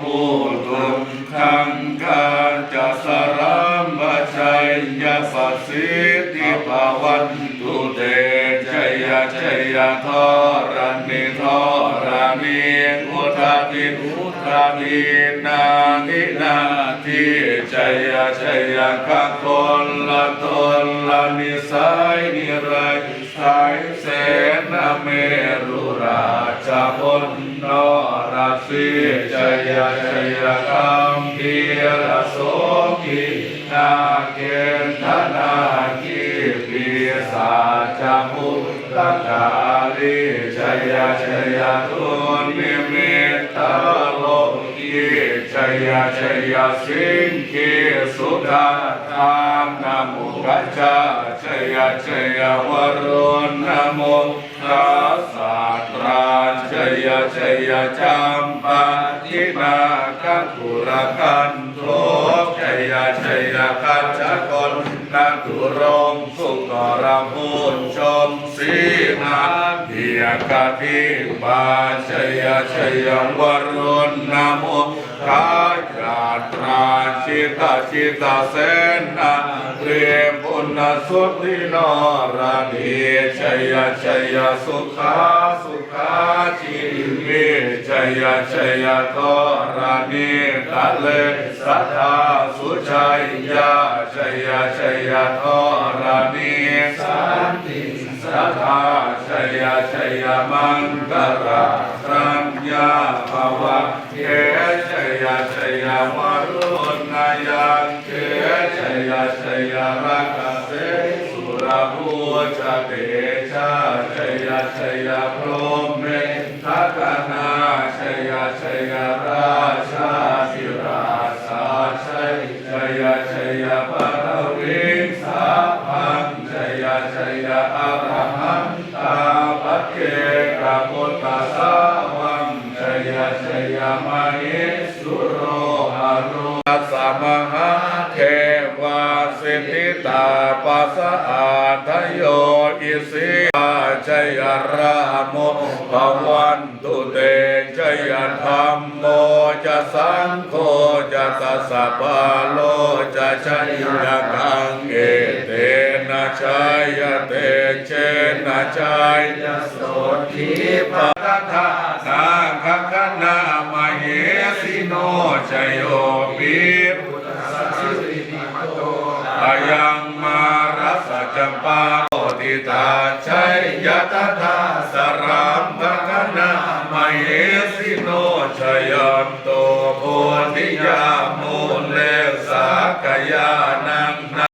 ผู้ทุกขังกาจะสรัมบชัยยปัสสิทธิภาวันตุเตชัยชัยทอรันิทอรานิอุทาทิอุทาทินานินาทิชัยชัยข้าคนละตนละนิสัยนิรั ราศีชัยชัยคัมพีรโสกินาเกณฑนาคิปีสาจามุตตะกาลิชัยชัยตุนิมิตตโลกีชัยชัยสิงคีสุดาทานนามุกัจจาชัยชัยวรุณนโมทัสสะตาชั ยชัยจัมปาทินาคัุระกันโทชัยชัยคัจจกน นัตุรงสุกรมุนชมสีนาเพียกทิบาชัยชัยวรุณนโมทัสสะตราชิตาชิตาเสนาเรียมปุณสุตินรานีชยชยสุขาสุขาจิ มิชัยชัยทรานีทะเลสัทธาสุชัยยาชัยชัยทรานีสันติสัทธาชัยชัยมังกราสัญญาภวะเกชัยชัยวรุณยังเกชัยชัยรักเสสุรภูชเตชะชัยชัยพรหม ชัยชัยอรหันตาปัจเจกพุทธสาวังชัยชัยมหิสุโรหารุตัสสะมหาเทวาสิทธิตาปัสสะอาทโยอิสิอาชัยราโมภวันตุเตชัยธรรมโมจะสังโฆจะตัสสะปาโลจะชัยกังเอเต ชัยเตเชนะชัยโสทิปะทานาคคณามเหสิโนชยโยปิพุทธสัสสิติมโตอายังมารัสจัมปาโอติตาชัยยะตถาสรัมภคณามเหสิโนชยันโตโพธิยาโม